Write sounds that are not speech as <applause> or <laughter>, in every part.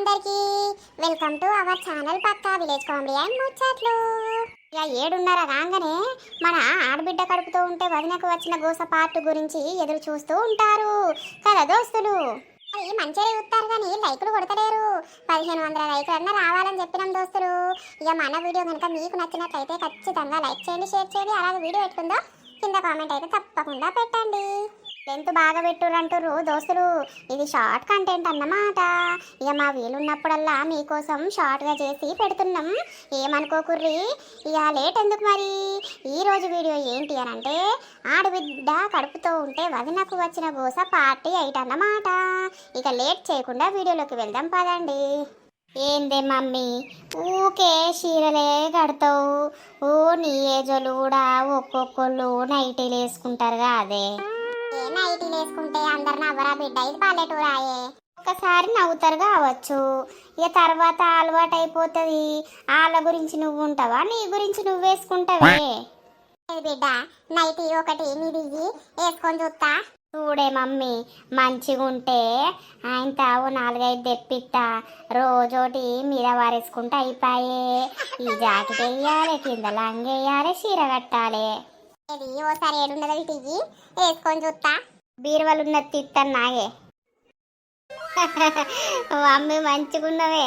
అందరికి welcome to our channel పక్కా village comedy and ముచ్చట్లు. ఇక ఏడున్నర రాగానే మన ఆడబిడ్డ కడుపుతో ఉంటే వదినకు వచ్చిన గోస పార్ట్ గురించి ఎదురు చూస్తూ ఉంటారు. కదా దోస్తులు? అవి మంచిగా చూస్తారు కానీ లైకులు కొడతలేరు. పదిహేను వందల లైకులు అన్న రావాలని చెప్పినాం దోస్తులు. ఇక మన వీడియో కనుక మీకు నచ్చినట్లయితే ఖచ్చితంగా లైక్ చేయండి షేర్ చేయండి. అలాగే వీడియో పెట్టుకుందో కింద కామెంట్ అయితే తప్పకుండా పెట్టండి. టెన్త్ బాగా పెట్టురంటారు దోస్తులు. ఇది షార్ట్ కంటెంట్ అన్నమాట. ఇక మా వీలున్నప్పుడల్లా మీకోసం షార్ట్గా చేసి పెడుతున్నాం. ఏమనుకోకుర్రి? ఇక లేట్ ఎందుకు మరి? ఈరోజు వీడియో ఏంటి అని అంటే ఆడబిడ్డ కడుపుతో ఉంటే వదినకు వచ్చిన గోస పార్టీ ఎయిట్ అన్నమాట. ఇక లేట్ చేయకుండా వీడియోలోకి వెళ్దాం పదండి. ఏందే మమ్మీ? ఊకే చీరలే కడతావు. ఓ నీ ఏజోలు కూడా ఒక్కొక్కళ్ళు నైటీలు వేసుకుంటారుగా అదే. ఏ నైటీలు వేసుకుంటే అందరు నవ్వరా బిడ్డ? ఇది పల్లెటూరాయే ఒక్కసారి నవ్వుతారు కావచ్చు. ఇక తర్వాత అలవాటు అయిపోతుంది వాళ్ళ గురించి నువ్వు ఉంటావా నీ గురించి నువ్వు వేసుకుంటావే బిడ్డ నైటీ ఒకటి నీది వేసుకొని చూస్తా చూడే మమ్మీ మంచిగా ఉంటే ఆయన ఓ నాలుగైదు తెప్పిస్తా రోజోటి మీద వారేసుకుంటే అయిపోయే. ఈ జాకెట్ వేయాలి కింద లంగేయాలి చీర కట్టాలి. ఇది ఓసారి ఏడున్నది టీజీ వేసుకొని చూస్తా బీరువాలు ఉన్నది తిత్తాను నాగే మమ్మీ మంచిగున్నవే.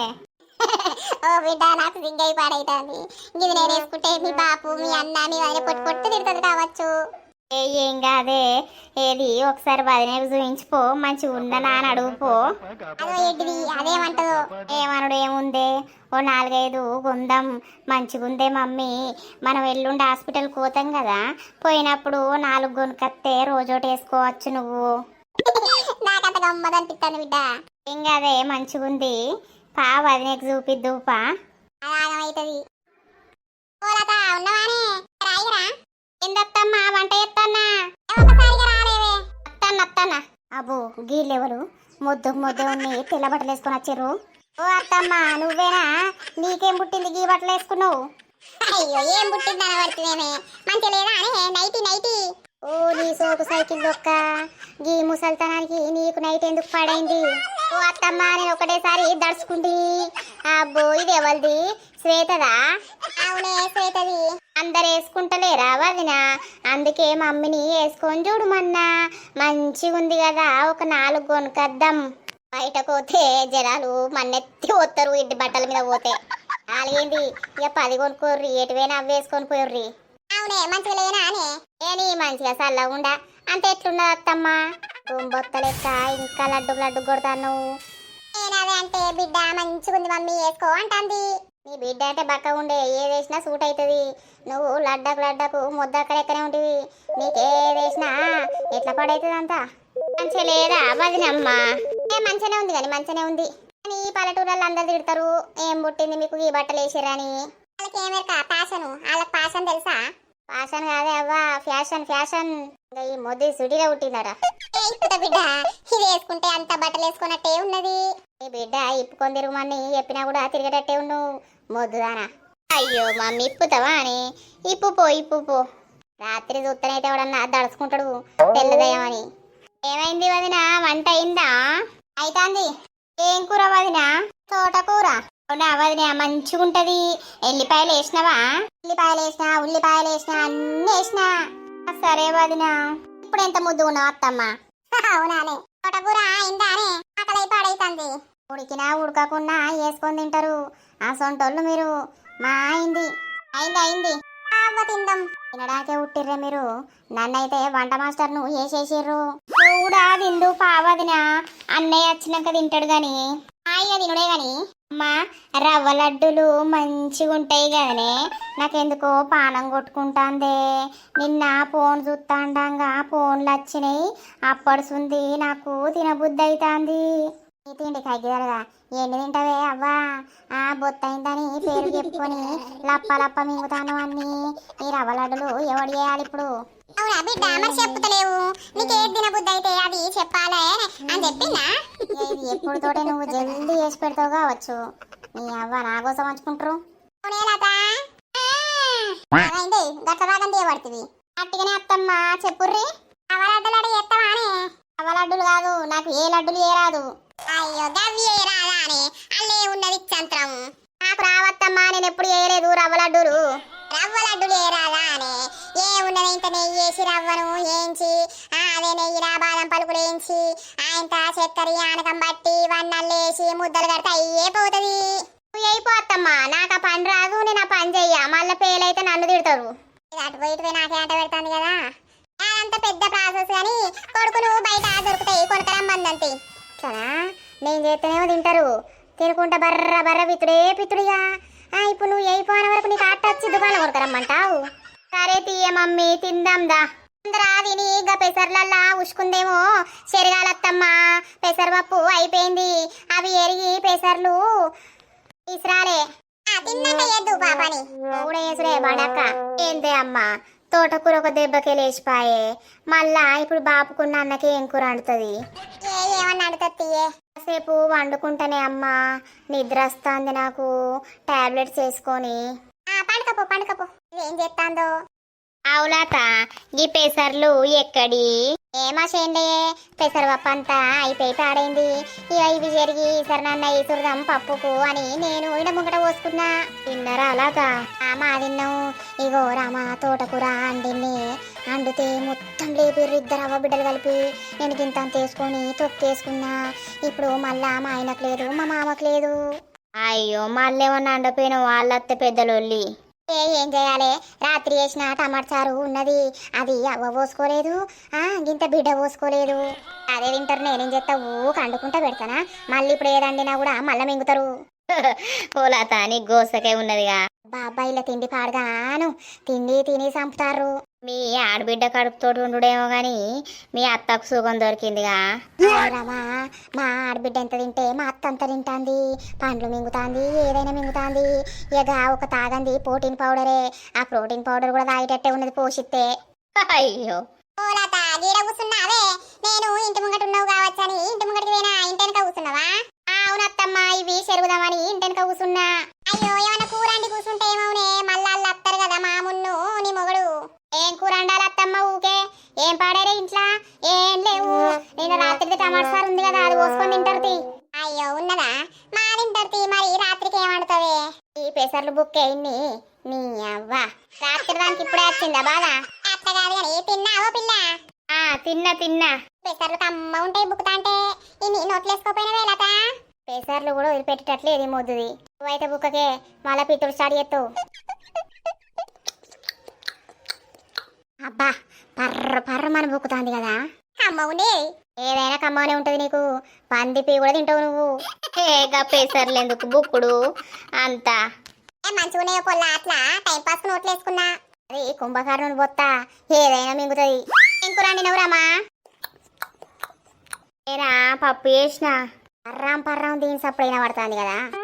ఓ బిడ్డ నాకు సిగ్గై పాడైతుంది. ఇది నేను వేసుకుంటే మీ బాపు మీ అన్న మీ వారి పొట్టు పొట్టు తిడుతుంది కావచ్చు. ఏ కాదే? ఏది? ఒకసారి వదిన చూపించిపో. మంచిగా ఉందనా అని అడుగుపో. అదో ఏంటిది? అదేమంటదో? ఏమనుడు ఏముందే? ఓ నాలుగైదు కొందాం మంచిగుందే మమ్మీ. మనం ఎల్లుండి హాస్పిటల్కి పోతాం కదా? పోయినప్పుడు నాలుగు కొనుకత్తే రోజోటి వేసుకోవచ్చు నువ్వు. నాకంత గమ్మద్ అనిపిస్తాను బిడ్డ. ఏం కాదే? మంచిగుంది. పా వదినకి చూపిద్దు పా. అవుతుంది ఉన్నవానే? రాయిరా. ఏందత్తమ్మా వంట ఎత్తన్నా అత్తన్న అత్తన్న. అబ్బో గీళ్ళెవరు మొద్దు మొద్దు ఉన్ని తెల్ల బట్టలు వేసుకొని వచ్చారు. ఓ అత్తమ్మ నువ్వేనా? నీకేం పుట్టింది గీ బట్టలు వేసుకున్నావు? అయ్యో ఏం పుట్టింది అనబడుతుందేమే మంచి లేదా అని? Nightie nightie. ఓ నీ సోకు సైకిల్ దొక్క. గీ ముసల్తనానికి నీకు నైట్ ఎందుకు పడైంది? ఓ అత్తమ్మ నేను ఒకటేసారి దడుచుకుంది అబ్బో ఇది ఎవరిది? శ్వేతదా? అవునే శ్వేతది. అందరు వేసుకుంటలేరా వదిన? అందుకే మమ్మీని వేసుకొని చూడమన్నా మంచిగా ఉంది కదా ఒక నాలుగు కొనుకద్దాం బయటకు పోతే జనాలు మన్నెత్తి పోతారు ఇంటి బట్టల మీద పోతే. నాలుగేంది ఇక పది కొనుక్కోర్రి ఎటువైనా అవి వేసుకొని పోర్రి అవునే మంచిగా లేనా అనే ఏని మంచిగా చల్లగుండా. అంత ఎట్లున్నది అత్తమ్మా? బొత్త లెక్క ఇంకా లడ్డు లడ్డు కొడతాను. నేనదే అంటే బిడ్డ మంచిగా ఉంది మమ్మీ వేసుకో అంటాంది. నీ బిడ్డ అంటే బక్క ఉండే ఏది వేసినా సూట్ అవుతుంది నువ్వు లడ్డకు లడ్డకు ముద్దక్క లెక్కనే ఉంటుంది నీకేది వేసినా ఎట్లా పడవుతుంది అంతా మంచిగా లేదా వదినమ్మ? ఏ మంచిగానే ఉంది కానీ మంచిగానే ఉంది. కానీ ఈ పల్లెటూరులో అందరు తిడతారు ఏం పుట్టింది మీకు ఈ బట్టలు వేసిరని వాళ్ళకి ఏమేరక ఫ్యాషన్ వాళ్ళకి ఫ్యాషన్ తెలుసా? ఫ్యాషన్ కాదే అవ్వా ఫ్యాషన్ ఫ్యాషన్ ఇంకా ఈ మొద్దు సుడిగా పుట్టిందట బిడ్డ ఇది వేసుకుంటే అంత బట్టలు వేసుకున్నట్టే ఉన్నది. ఈ బిడ్డ ఇప్పుకొని తిరుగుమని చెప్పినా కూడా తిరిగేటట్టే ఉండు మొద్దుదానా అయ్యో మమ్మీ ఇప్పుతావా అని? ఇప్పు పో ఇప్పు పో. రాత్రి చూస్తేనైతే ఎవడన్నా దడుచుకుంటాడు తెల్లదయమని ఏమైంది వదిన? వంట అయిందా? అయితాంది. ఏం కూర వదిన? తోటకూర. అవునా వదిన మంచిగుంటది. ఎల్లిపాయలు వేసినావా? ఉల్లిపాయలు వేసినా ఉల్లిపాయలు వేసినా అన్ని వేసినా. సరే వదిన. ఇప్పుడు ఎంత ముద్దు ఉన్నావు అత్తమ్మ? అవునానే తోటకూర ఆకలి పాడైతుంది. ఉడికినా ఉడకకుండా వేసుకొని తింటారు. ఆ సొంటోళ్ళు మీరు. మా అయింది. అయింది అయింది. అవ్వ తిందాం. తినడాకే ఉట్టిర్రే మీరు. నన్నైతే వంట మాస్టర్ను వేసేసిర్రు. చూడా కూడా తిందు పావదినా. అన్నయ్య వచ్చినాక తింటాడు గాని. హాయిగా తినుడే గాని. అమ్మా రవ్వ లడ్డూలు మంచిగా ఉంటాయి కదనే. నాకెందుకో పానం కొట్టుకుంటాందే. నిన్న ఫోన్ చూస్తాండంగా ఫోన్లు వచ్చినాయి. అప్పడుసుంది నాకు తినబుద్ధి అవుతుంది తిండి కగ్గిదలుగా ఎన్ని తింటావే అవ్వా? ఆ బొత్తైందని పేరు చెప్పుకొని లప్ప లప్ప మింగుతాను అన్ని ఈ రవ్వ లడ్డులు ఎవడు చేయాలి ఇప్పుడు? అవునా బిడ్డ? మరి చెప్పుతలేవు. నీకేది తినబుద్ధి అయితే అది చెప్పాలే అని చెప్పినా ఎప్పుడు తోటే నువ్వు జల్దీ చేసి పెడతావు కావచ్చు. నీ అవ్వ నా కోసం పంచుకుంటారు. అయింది గట్ల రాగం తీయబడుతుంది. అట్టిగానే అవ లడ్డులు అవలడ్డలాడు ఎత్తవానే అవలడ్డులు కాదు నాకు ఏ లడ్డులు ఏ రాదు. అయ్యో గవ్వి ఏ రాదా అని? అల్లే ఉన్నది చంత్రం నాకు రావత్తమ్మా నేను ఎప్పుడు చేయలేదు రవ్వ లడ్డూలు. ఇంత నెయ్యి వేసి రవ్వను ఏంచి ఆ, అదే నెయ్యిలా బాదం పలుకులు వేయించి ఆయన చక్కెర ఆనకం బట్టి వన్నల్లేసి ముద్దలు కడితే అయ్యే పోతుంది అయిపోతమ్మా నాకు ఆ పని రాదు నేను ఆ పని చెయ్య మళ్ళీ పేలైతే నన్ను తిడతారు. అటు పోయి ఇటు పోయి నాకే ఆట పెడతాను కదా. అదంతా పెద్ద ప్రాసెస్ కానీ కొడుకులు బయట దొరుకుతాయి కొనకరమ్మందంతే సరే నేను చేస్తేనేమో తింటారు. తినుకుంటా బర్ర బర్ర పిత్తుడే పిత్తుడిగా ఇప్పుడు నువ్వు అయిపోయిన వరకు నీకు అట్ట వచ్చి దుకాణం కొనకరమ్మంటావు సరే తీయ మమ్మీ తిందాందా అందరా తిని ఇక పెసర్లల్లా ఉసుకుందేమో. శరగాలత్తమ్మ పెసరపప్పు అయిపోయింది. అవి ఎరిగి పెసర్లు ఇస్రాలే తిన్నాక బడక్క ఏందే అమ్మా తోటకూర ఒక దెబ్బకి లేచిపాయే. మళ్ళా ఇప్పుడు బాపుకున్న అన్నకి ఏం కూర అండుతుంది కాసేపు వండుకుంటానే అమ్మా నిద్ర వస్తుంది నాకు. టాబ్లెట్స్ వేసుకొని. పండుకపో పండుకపో ఏం చేస్తాందో అవులాత ఈ పెసర్లు ఎక్కడి? ఏమా చేయండి పెసరపప్పు అంతా అయిపోయి పాడైంది. ఇక ఇవి జరిగి సరనన్న ఈసురుదాం పప్పుకు అని నేను ఇడ ముంగట పోసుకున్నా. తిన్నరా అలాగా మా తిన్నాం. ఇగో రామ తోటకూర అండిన్ని అండితే మొత్తం లేపిర్రు ఇద్దరు అవ్వ బిడ్డలు కలిపి. నేను గింత తీసుకొని తొక్కేసుకున్నా. ఇప్పుడు మళ్ళా మా ఆయనకు లేదు మా మామకు లేదు. అయ్యో మళ్ళీ ఏమన్నా అండపోయిన వాళ్ళత్తే పెద్దలొల్లి. ఏ ఏం చేయాలి? రాత్రి వేసిన టమాటా చారు ఉన్నది. అది అవ్వ పోసుకోలేదు. ఆ గింత బిడ్డ పోసుకోలేదు. అదే తింటారు నేనేం చేస్తా? ఊ కండుకుంటా పెడతానా? మళ్ళీ ఇప్పుడు ఏదండినా కూడా మళ్ళీ మింగుతారు. <laughs> ఓలాత నీ గోసకే ఉన్నదిగా. బాబాయిల తిండి పాడగాను తిండి తిని చంపుతారు. మీ ఆడబిడ్డ కడుపుతోటి ఉండుడేమో గాని మీ అత్తకు సుఖం దొరికిందిగా. రామా మా ఆడబిడ్డ ఎంత తింటే మా అత్త అంత తింటాంది. పండ్లు మింగుతాంది ఏదైనా మింగుతాంది. ఇక ఒక తాగంది ప్రోటీన్ పౌడరే. ఆ ప్రోటీన్ పౌడర్ కూడా తాగేటట్టే ఉన్నది పోషిస్తే అయ్యో. ఓలత గీడ కూర్చున్నావే నేను ఇంటి ముంగట ఉన్నావు కావచ్చని ఇంటి ముంగటికి పోయినా ఇంటి వెనక కూర్చున్నావా అవునత్తమ్మ ఇవి చెరుగుదామని ఇంటి వెనక కూర్చున్నా ఏం పాడారే ఇంట్లో? ఏం లేవు. నేను రాత్రికి టమాటా సార్ ఉంది కదా అది పోసుకొని తింటారు తీ. అయ్యో ఉన్నదా? మా తింటారు తీ, మరి రాత్రికి ఏమంటావే ఈ పెసర్లు బుక్ అయింది నీ అవ్వ. రాత్రి దానికి ఇప్పుడే వచ్చిందా బాధ అత్త కాదు కానీ తిన్నావో పిల్ల? ఆ తిన్నా తిన్నా. పెసర్లు కమ్మ ఉంటాయి బుక్కుతా అంటే. ఇన్ని నోట్లేసుకోపోయిన వేలత పెసర్లు కూడా వదిలిపెట్టేటట్లు వదిలిపెట్టేటట్లేదు మొద్దుది. నువ్వైతే బుక్కకే మళ్ళా పితుడు స్టార్ట్ చేస్తావు అబ్బా పర్ర పర్ర మన బుక్కుతాంది కదా. కమ్మవునే ఏదైనా కమ్మనే ఉంటది నీకు. పందిపి కూడా తింటావు నువ్వు. ఏగా పెసర్లు ఎందుకు బుక్కుడు? అంతా. మంచిగానే పొల్ల అట్లా టైం పాస్ నోట్లు వేసుకున్నా. అది కుంభకర్ణుని బొత్త ఏదైనా మింగుతుంది. ఇంకురండి నవ్వురామా ఏరా పప్పు చేసిన. పర్రాం పర్రాం దీని సప్పుడైనా పడుతుంది కదా.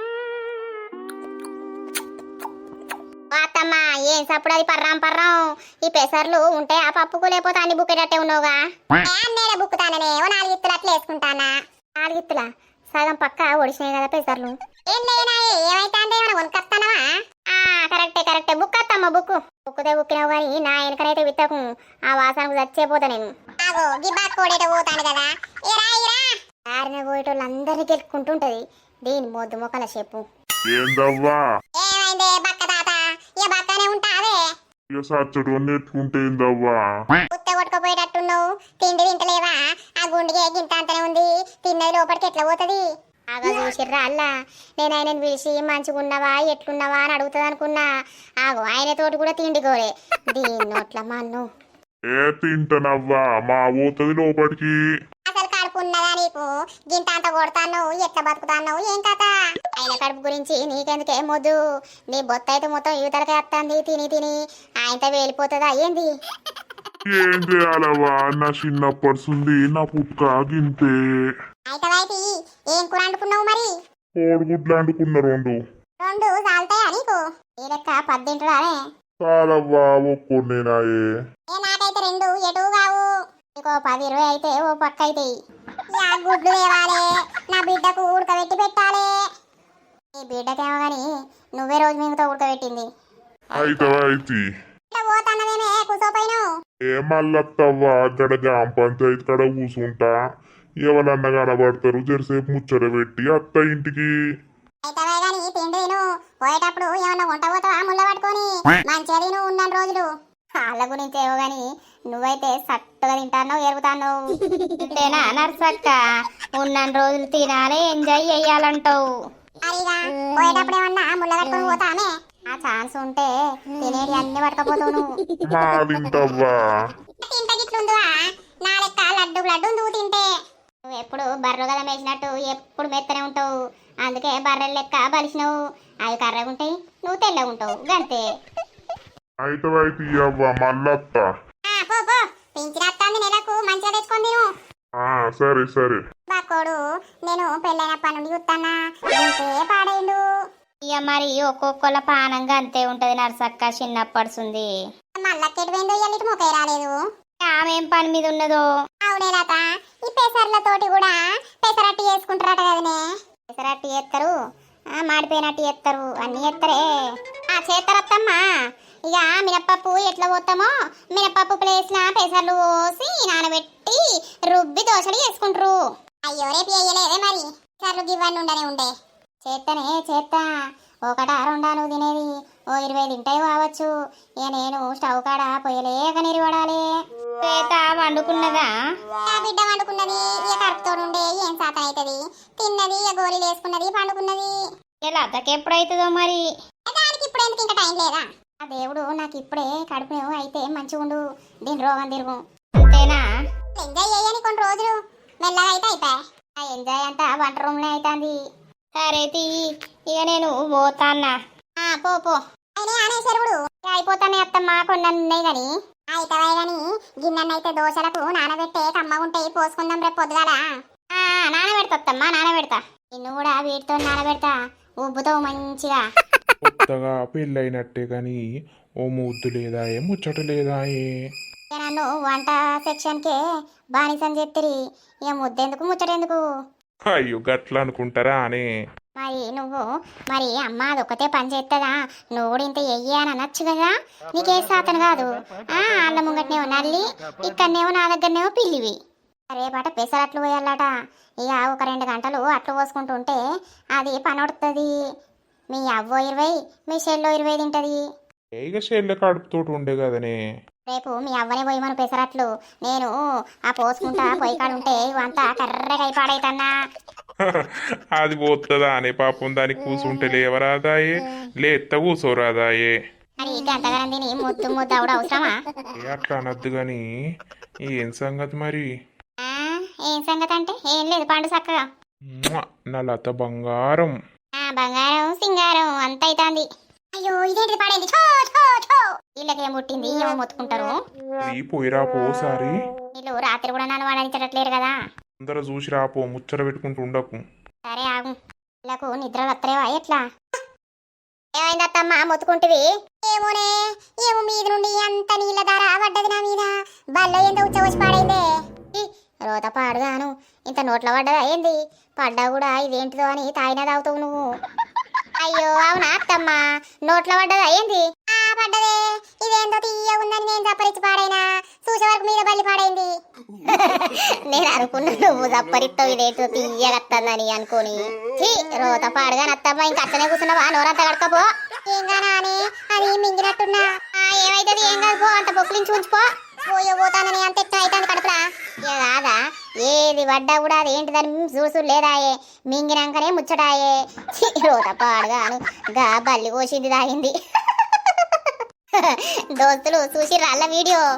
సప్పుడు అది పర్రాం పర్రాం. ఈ పెసర్లు ఉంటే ఆ పప్పుకు లేకపోతే అన్ని బుక్కేటట్టే ఉన్నావుగా? నేను బుక్కుతాననే? ఓ నాలుగు ఇత్తులు అట్లా వేసుకుంటానా? నాలుగు ఇత్తులా? సగం పక్క ఒడిసినాయి కదా పెసర్లు. ఏం ఏమైనా కొనుకొస్తానవా కరెక్టే కరెక్టే. బుక్ అత్తమ్మ బుక్ బుక్కుతే బుక్కినావు కానీ నా వెనకనైతే విత్తకు. ఆ వాసనకు చచ్చేపోతా నేను. ఆగో గిబ్బా కోడేట పోతాను కదా. ఇరా ఇరా దారిన పోయేటోళ్ళందరినీ దీని మొద్దు మొక్కల చెప్పు. ఏందవ్వా? బక్కనే ఉంటావే? ఇక సచ్చడు నెట్టుకుంటే ఏందవ్వా? ఉత్త కొట్టుకుపోయేటట్టున్నావు? తిండి తింటలేవా ఆ గుండెకి గింత అంతనే ఉంది. తిన్నది లోపలికి ఎట్లా పోతుంది? ఆగా చూసిర్రా అల్లా. నేను ఆయనను పిలిచి మంచిగా ఉన్నావా ఎట్లున్నావా అని అడుగుతుంది అనుకున్నా. ఆగో ఆయన తోటి కూడా తిండి కోరే. దీని నోట్ల మన్ను. ఏ తింటనవ్వా? మా పోతుంది లోపలికి. అసలు కడుపు ఉన్నదా నీకు? గింత అంత కొడతాను ఎట్లా బతుకుతాను ఏం కథ ఆయన కడుపు గురించి నీకెందుకే మొద్దు? నీ బొత్త అయితే మొత్తం యువతలకే వస్తుంది తిని తిని. ఆయనతో వెళ్ళిపోతుందా? ఏంది? ఏం చేయాలవ్వా నా చిన్నప్పటి నా పుట్టుక గింతే. అయితే ఏం కూర అంటుకున్నావు మరి? కోడిగుడ్లు అండుకున్న రెండు. రెండు సాల్తాయా నీకు? ఈ లెక్క? పద్దింటురానే చాలవ్వా ఒక్కొన్నేనాయే. ఏ నాకైతే రెండు ఎటు కావు నీకో పది ఇరవై అయితే ఓ పక్క యా గుడ్లు తేవాలి నా బిడ్డకు ఉడకబెట్టి పెట్టాలి. నీ బిడ్డకేమో గాని నువ్వే రోజు మింగుతో ఉడకబెట్టింది. అయితే అయితే. ఇట్లా పోతానవేమే కూసోపోయినావు. ఏ మల్లత్తవ్వా అక్కడ గ్రామ పంచాయతీ కాడ కూసుంటా. ఎవరన్నా కనబడతారు జరసేపు ముచ్చట పెట్టి అత్త ఇంటికి. తిండి తిను. పోయేటప్పుడు ఏమన్నా వంట పోతావా ముళ్ళ పట్టుకొని? మంచిగా తిను ఉన్నాను రోజులు. వాళ్ళ గురించి ఏమో నువ్వైతే సట్టుగా తింటానో ఎరుగుతాను నర్సక్క? ఉన్న రోజులు తినాలి ఎంజాయ్ చెయ్యాలంటావు పోయేటప్పుడు ఏమన్నా ముళ్ళ కట్టుకొని పోతానే ఆ ఛాన్స్ ఉంటే తినేది అన్ని పట్టకపోతావు మా తింటవ్వా? తింటే గిట్లుందివా? నా లెక్క లడ్డు లడ్డు నువ్వు తింటే. నువ్వు ఎప్పుడు బర్రె కదా మేసినట్టు ఎప్పుడు మెత్తనే ఉంటావు. అందుకే బర్రెల లెక్క బలిసినావు. అవి కర్రగా ఉంటాయి నువ్వు తెల్లగా ఉంటావు. గంతే. అయితే అయితే ఇవ్వ మళ్ళత్త. పో పో. పింఛన్ నెలకు మంచిగా తెచ్చుకొని తిను. సరే సరే. బాకోడు నేను పెళ్ళైనప్పటి నుండి చూస్తానా ఇంతే పాడైండు. ఇక మరి ఒక్కొక్కల పానంగా అంతే ఉంటది నర్సక్క పోయిందో ఇయ్యాలి మొకే రాలేదు. ఆమెం పని మీద ఉన్నదో? అవునే రాత ఈ పెసర్లతోటి కూడా పెసరట్టు చేసుకుంటారట కదనే. పెసరట్టు చేస్తారు ఆ, మాడిపోయినట్టు చేస్తారు అన్ని చేస్తారే ఆ చేస్తారత్తమ్మా ఇక మినప్పప్పు ఎట్లా పోతామో? మినప్పప్పు ప్లేస్న పెసర్లు పోసి నానబెట్టి రుబ్బి దోశలు చేసుకుంటారు. అయ్యో రేపు వేయలేదే మరి. పెసర్లు గివ్వన్నీ ఉండనే ఉండే. చేత్తనే చేత్తా. ఒకటా రెండా నువ్వు తినేది. ఓ ఇరవై తింటాయి కావచ్చు. ఇక నేను స్టవ్ కాడ పొయ్యలేక నిలబడాలి. చేత వండుకున్నదా? బిడ్డ వండుకున్నది. ఇక కడుపుతోడు ఉండే. ఏం శాతం అవుతుంది తిన్నది ఇక గోళీలు వేసుకున్నది పండుకున్నది. ఇలా అత్తకి ఎప్పుడైతుందో మరి? దానికి ఇప్పుడు ఎందుకు ఇంకా టైం లేదా? ఆ దేవుడు నాకు ఇప్పుడే కడుపు అయితే మంచిగా ఉండు. దీని రోగం తిరుగు. అంతేనా ఎంజాయ్ చేయని కొన్ని రోజులు. మెల్లగా అయితే అయిపోయా. ఆ ఎంజాయ్ అంతా వంట రూమ్లో అవుతుంది సరే తీ ఇక నేను పోతాన్నా. పో పో. అనేసరుడు అయిపోతానే అత్తమ్మ గాని. అయితవే గాని గిన్నెనైతే దోశలకు నానబెట్టే కమ్మగుంటాయి పోసుకుందాం రేపు పొద్దుగాల. నానబెడతా నానబెడతా. నిన్ను కూడా వీటితో నానబెడతా. ఉబ్బుతావు మంచిగా. కొత్తగా పెళ్ళైనట్టే కానీ ఓ ముద్దు లేదా ఏ ముచ్చట లేదా ఏ? నన్ను వంట సెక్షన్కే బానిసం చెప్తిరి. ఇక ముద్దెందుకు ముచ్చటెందుకు? అయ్యో గట్ల అనుకుంటారా అనే? మరి నువ్వు మరి అమ్మ అదొక్కతే పని చేస్తుందా నువ్వు కూడా ఇంత ఎయ్యి అని అనొచ్చు కదా? నీకే సాతను కాదు. ఆ అల్ల ముంగటనేమో నల్లి ఇక్కడనేమో నా దగ్గరనేమో పిల్లివి. రేపట పెసరట్లు పోయాలట ఇక ఒక రెండు గంటలు అట్లు పోసుకుంటుంటే అది పనొడుతుంది మీ అవ్వో ఇరవై మీ చెల్లో ఇరవై తింటది. ఇక చెల్లె కడుపుతోటి ఉండే కదనే. రేపు మీ అవ్వనే పోయి మన పెసరట్లు నేను ఆ పోసుకుంటా పొయ్యి కాడ ఉంటే ఇవంతా కర్రగా అయిపాడైతన్నా. <laughs> అది పోతుందా అనే పాపం దానికి కూసుంటే లేవరాదాయే లేత్త కూసోరాదాయే. మరి తిని ముద్దు ముద్దు అవడం అవసరమా? ఏ అట్లా అనద్దు కానీ ఏం సంగతి మరి? ఆ, ఏం సంగతి అంటే ఏం లేదు పండు చక్కగా. మ్వా! నా లత బంగారం. ఆ బంగారం సింగారం అంత అయితాంది అయ్యో ఇదేంటి పడేది? ఛో ఛో ఛో! వీళ్ళకేం పుట్టింది? ఏమో మొత్తుకుంటారు? ఈ పోయిరా పోసారి వీళ్ళు రాత్రి కూడా నన్ను వాడించట్లేరు కదా. అందరూ చూసి రాపో ముచ్చట పెట్టుకుంటూ ఉండకు. సరే ఆగు. వీళ్ళకు నిద్ర వత్తలేవా? ఎట్లా? ఏమైంది అత్తమ్మ? మొత్తుకుంటివి? ఏమోనే ఏమో మీద నుండి అంత నీళ్ళ ధార పడ్డది నా మీద. బల్లో ఎంత ఉచ్చవచ్చి పాడైందే. ఈ, రోత పాడుగాను. ఇంత నోట్ల పడ్డదా? ఏంది? పడ్డా కూడా ఇదేంటిదో అని తాగినా తాగుతావు నువ్వు. అయ్యో అవునా అత్తమ్మా? నోట్లో పడ్డదా? ఏంది? ఆ పడ్డదే. ఇదేందో తీయ ఉందని నేను చప్పరించి పాడైనా. చూసే వరకు మీద బల్లి పాడైంది. నేను అనుకున్నా నువ్వు చప్పరిస్తావు ఇదేంటో తీయగత్తందని అనుకోని. రోత పాడుగా అత్తమ్మ ఇంక అట్లనే కూర్చున్నావా? నోరంతా కడకపో ఏంగా నాని అది మింగినట్టున్నా. ఆ, ఏమైతుంది? ఏం కాదు పో అంత బొక్కులించి ఉంచిపో పోయో పోతానని అంత ఎట్లా అవుతాను కడుపులా? ఇక కాదా ఏది పడ్డా కూడా అది ఏంటిదని చూసు లేదాయే మింగినాకనే ముచ్చటాయే. ఛీ, రోత పాడుగాను గా బల్లి కోసింది తాగింది. దోస్తులు చూసి రాళ్ళ వీడియో.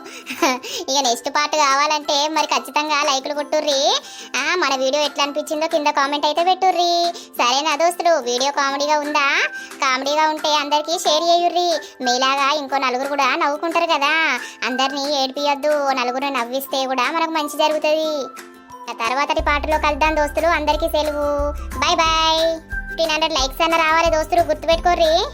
ఇక నెక్స్ట్ పార్ట్ కావాలంటే మరి ఖచ్చితంగా లైకులు కొట్టుర్రి. ఆ, మన వీడియో ఎట్లా అనిపించిందో కింద కామెంట్ అయితే పెట్టుర్రి. సరేనా దోస్తులు? వీడియో కామెడీగా ఉందా? కామెడీగా ఉంటే అందరికీ షేర్ చేయుర్రి. మీలాగా ఇంకో నలుగురు కూడా నవ్వుకుంటారు కదా. అందరినీ ఏడిపియొద్దు. నలుగురు నవ్విస్తే కూడా మనకు మంచి జరుగుతుంది. ఆ తర్వాతటి పాటలో కలుద్దాం దోస్తులు. అందరికీ సెలవు. Bye bye fifteen hundred likes అన్న రావాలి దోస్తులు. గుర్తుపెట్టుకోర్రీ.